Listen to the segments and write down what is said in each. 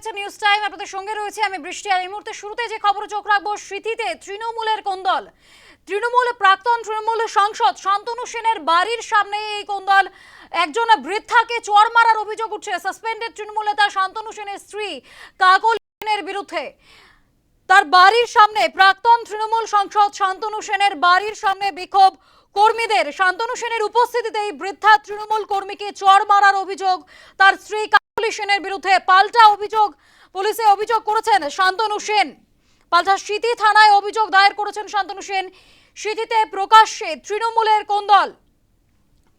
দেখছেন news time আপনাদের সঙ্গে রয়েছে। আমি বৃষ্টি আর এই মুহূর্তে শুরুতে যে খবর চোখ রাখব, স্মৃতিতে তৃণমূলের তৃণমূল প্রাক্তন তৃণমূল শান্তনু সেনের বাড়ির সামনে এই একজন বৃদ্ধাকে চর মারার অভিযোগ উঠছে। সাসপেন্ডেড তৃণমূল নেতা শান্তনু সেনের স্ত্রী কাকল সেনের বিরুদ্ধে। তার বাড়ির সামনে প্রাক্তন তৃণমূল সাংসদ শান্তনু সেনের বাড়ির সামনে বিক্ষোভ কর্মীদের। শান্তনু সেনের উপস্থিতিতে এই বৃদ্ধা তৃণমূল কর্মীকে চর মারার অভিযোগ। তার স্ত্রী সেনের বিরুদ্ধে পাল্টা অভিযোগ পুলিশে অভিযোগ করেছেন শান্তনু সেন। পাল্টা স্মৃতি থানায় অভিযোগ দায়ের করেছেন শান্তনু সেন। স্মৃতিতে প্রকাশ্যে তৃণমূলের কোন্দল।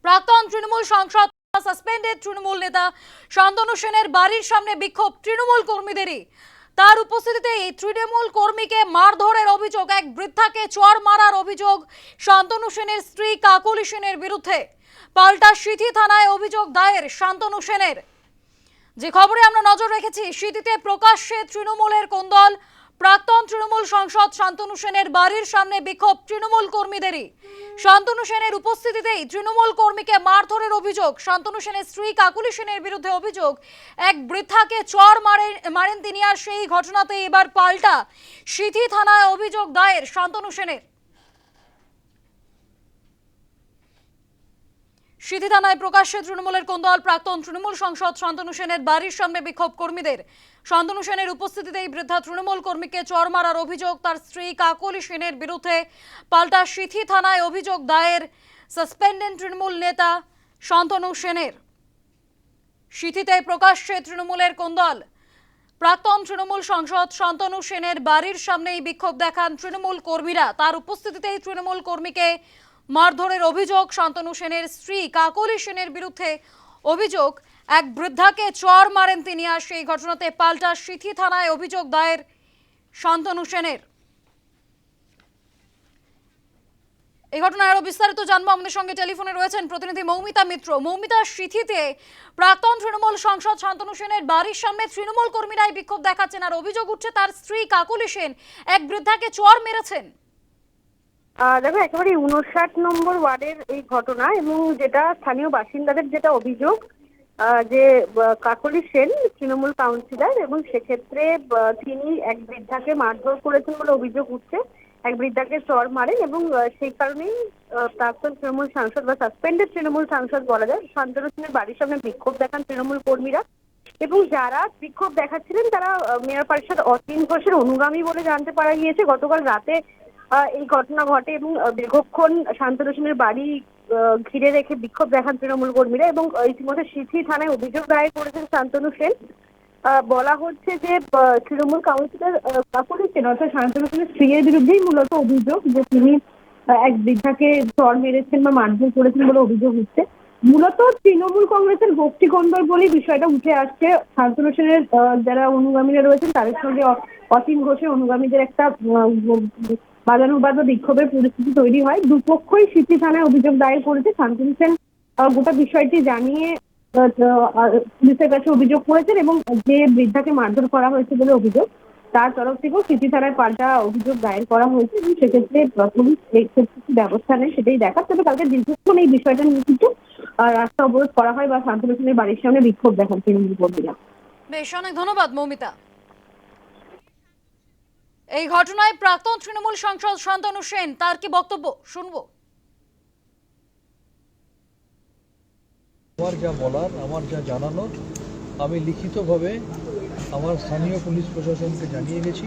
প্রাক্তন তৃণমূল সাংসদ বাড়ির সামনে বিক্ষোভ তৃণমূল কর্মীদেরই। তার তৃণমূল কর্মীকে মারধরের অভিযোগ, এক মারার অভিযোগ শান্তনু সেনের স্ত্রী সেনের বিরুদ্ধে। পাল্টা সিথি থানায় অভিযোগ দায়ের শান্তনু সেনের। যে খবরে আমরা নজর রেখেছি স্মৃতিতে প্রকাশ্যে তৃণমূলের কোন্দল। প্রাক্তন তৃণমূল সংসদ শান্তনু সেনের বাড়ির সামনে বিক্ষোভ তৃণমূল কর্মীদেরই। শান্তনু সেনের উপস্থিতিতেই তৃণমূল কর্মীকে মারধরের অভিযোগ, শান্তনু সেনের স্ত্রী কাকুলি সেনের বিরুদ্ধে অভিযোগ। এক বৃদ্ধাকে চর মারেন মারেন তিনি আর সেই ঘটনাতে এবার পাল্টা সিথি থানায় অভিযোগ দায়ের শান্তনু সেনের। সিথি থানায় প্রকাশ্যে তৃণমূলের কোন্দল, প্রাক্তন তৃণমূল সংসদ শান্তনু সেনের বাড়ির সামনে বিক্ষোভ কর্মীদের। শান্তনু সেনের উপস্থিতিতে এই বৃদ্ধা তৃণমূল কর্মীকে চর মারার অভিযোগ, তার স্ত্রী কাকলি সেনের বিরুদ্ধে পাল্টা সিথি থানায় অভিযোগ দায়ের সাসপেন্ডেড তৃণমূল নেতা শান্তনু সেনের। সিথিতে প্রকাশ্যে তৃণমূলের কোন্দল, প্রাক্তন তৃণমূল সংসদ শান্তনু সেনের বাড়ির সামনেই বিক্ষোভ দেখান তৃণমূল কর্মীরা। তার উপস্থিতিতেই তৃণমূল কর্মীকে মারধরের অভিযোগ, শান্তনু সেনের স্ত্রী কাকলি সেনের বিরুদ্ধে অভিযোগ। এক বৃদ্ধাকে চর মারেন তিনি আর সেই ঘটনাতে পাল্টা সিথি থানায় অভিযোগ দায়ের শান্তনু সেনের। এই ঘটনায় আরও বিস্তারিত জানব। আমাদের সঙ্গে টেলিফোনে রয়েছেন প্রতিনিধি মৌমিতা মিত্র। মৌমিতা, সিথিতে প্রাক্তন তৃণমূল সংসদ শান্তনু সেনের বাড়ির সামনে তৃণমূল কর্মীরাই বিক্ষোভ দেখাচ্ছেন আর অভিযোগ উঠছে তার স্ত্রী কাকুলি সেন, এক বৃদ্ধাকে চর মেরেছেন। দেখো একেবারে উনষাট নম্বর ওয়ার্ডের এই ঘটনা এবং যেটা স্থানীয় বাসিন্দাদের যেটা অভিযোগ যে কাকলি সেন তৃণমূল কাউন্সিলর এবং সেক্ষেত্রে তিনি এক বৃদ্ধাকে মারধর করেছেন বলে অভিযোগ উঠছে। এক বৃদ্ধাকে চর মারেন এবং সেই কারণেই প্রাক্তন তৃণমূল সাংসদ বা সাসপেন্ডেড তৃণমূল সাংসদ বলা যায়, শান্তনু সেনের বাড়ির সামনে বিক্ষোভ দেখান তৃণমূল কর্মীরা এবং যারা বিক্ষোভ দেখাচ্ছিলেন, তারা মেয়র পরিষদ অতীন ঘোষের অনুগামী বলে জানতে পারা গিয়েছে। গতকাল রাতে এই ঘটনা ঘটে এবং দীর্ঘক্ষণ শান্তনু সেনের বাড়ি ঘিরে রেখে বিক্ষোভ দেখান তৃণমূল কর্মীরা এবং ইতিমধ্যে সিথি থানায় অভিযোগ দায়ের করেছেন শান্তনু সেন। বলা হচ্ছে যে তৃণমূল কাউন্সিলর কাকুলি সেন, অর্থাৎ শান্তনু সেনের স্ত্রীর বিরুদ্ধেই মূলত অভিযোগ যে তিনি এক বৃদ্ধাকে চর মেরেছেন বা মারধর করেছেন বলে অভিযোগ উঠছে। মূলত তৃণমূল কংগ্রেসের গোষ্ঠী কন্দল বলেই বিষয়টা উঠে আসছে। শান্তনু সেনের যারা অনুগামীরা রয়েছেন, তাদের সঙ্গে অ- অসীম ঘোষের অনুগামীদের একটা আহ, বাজানুবাদ ও বিক্ষোভের পরিস্থিতি তৈরি হয়। দুপক্ষই সিটি থানায় অভিযোগ দায়ের করেছে। শান্তনু সেন গোটা বিষয়টি জানিয়ে পুলিশের কাছে অভিযোগ করেছেন এবং যে বৃদ্ধাকে মারধর করা হয়েছে বলে অভিযোগ তার তরফ থেকেও সিটি থানায় পাল্টা অভিযোগ দায়ের করা হয়েছে এবং সেক্ষেত্রে পুলিশ ব্যবস্থা নেয় সেটাই দেখার তবে কালকে দীর্ঘক্ষণ এই বিষয়টা নিয়ে কিন্তু রাস্তা অবরোধ করা হয় বা শান্তনু সেনের বাড়ির সামনে বিক্ষোভ দেখান কর্মীরা। বেশ অনেক ধন্যবাদ মৌমিতা। এই ঘটনায় প্রাক্তন তৃণমূল সাংসদ শান্তনু সেন, তার কি বক্তব্য? শুনব। আমার যা বলার, আমার যা জানানোর, আমি লিখিতভাবে আমার স্থানীয় পুলিশ প্রশাসনকে জানিয়ে গেছি।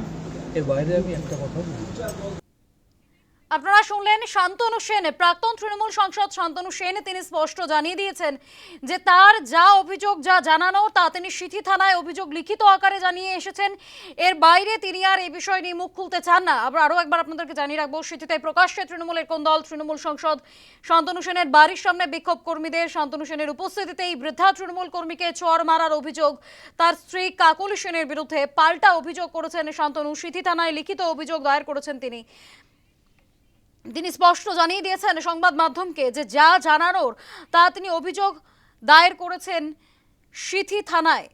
এর বাইরে আমি একটা কথা। আপনারা শুনলেন শান্তনু সেন, প্রাক্তন তৃণমূল সাংসদ শান্তনু সেন। তিনি স্পষ্ট জানিয়ে দিয়েছেন যে তার যা অভিযোগ যা জানানো, তা তিনি সিথি থানায় অভিযোগ লিখিত আকারে জানিয়ে এসেছেন। এর বাইরে তিনি আর এই বিষয় নিয়ে মুখ খুলতে চান না। আবার আরও একবার আপনাদেরকে জানিয়ে রাখব সিথিতে প্রকাশ্যে তৃণমূলের কোন দল, তৃণমূল সংসদ শান্তনু সেনের বাড়ির সামনে বিক্ষোভ কর্মীদের, শান্তনু সেনের উপস্থিতিতে এই বৃদ্ধা তৃণমূল কর্মীকে চর মারার অভিযোগ, তার স্ত্রী কাকলি সেনের বিরুদ্ধে পাল্টা অভিযোগ করেছেন শান্তনু। সিথি থানায় লিখিত অভিযোগ দায়ের করেছেন তিনি। তিনি স্পষ্ট জানিয়ে দিয়েছেন সংবাদ মাধ্যমকে যে যা জানানোর তা তিনি অভিযোগ দায়ের করেছেন সিথি থানায়।